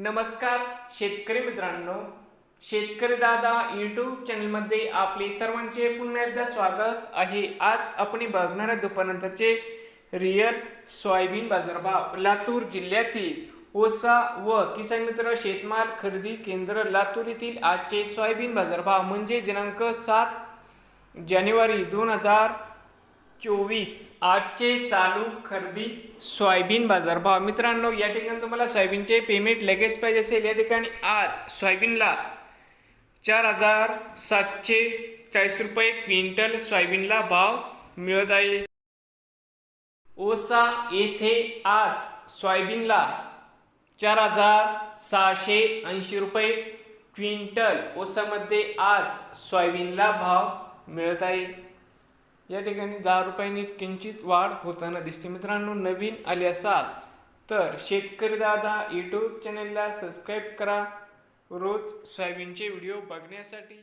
नमस्कार शेतकरी मित्रांनो. शेतकरी दादा यूट्यूब चॅनलमध्ये आपले सर्वांचे पुन्हा एकदा स्वागत आहे. आज आपण बघणार आहे दुपारनंतरचे रिअल सोयाबीन बाजारभाव. लातूर जिल्ह्यातील ओसा व किसान मित्र शेतमाल खरेदी केंद्र लातूर येथील आजचे सोयाबीन बाजारभाव म्हणजे दिनांक सात जानेवारी दोन हजार चोवीस. आजचे चालू खरेदी सोयाबीन बाजारभाव मित्रांनो या ठिकाणी तुम्हाला सोयाबीनचे पेमेंट लगेच पाहिजे असेल. या ठिकाणी आज सोयाबीनला चार हजार सातशे चाळीस रुपये क्विंटल सोयाबीनला भाव मिळत आहे. ओसा येथे आज सोयाबीनला चार हजार सहाशे ऐंशी रुपये क्विंटल. ओसामध्ये आज सोयाबीनला भाव मिळत आहे. या ठिकाणी दहा रुपयांनी किंचित वाढ होताना दिसते. मित्रांनो नवीन आले असाल तर शेतकरी दादा यूट्यूब चॅनलला सबस्क्राईब करा. रोज सोयाबीनचे व्हिडिओ बघण्यासाठी.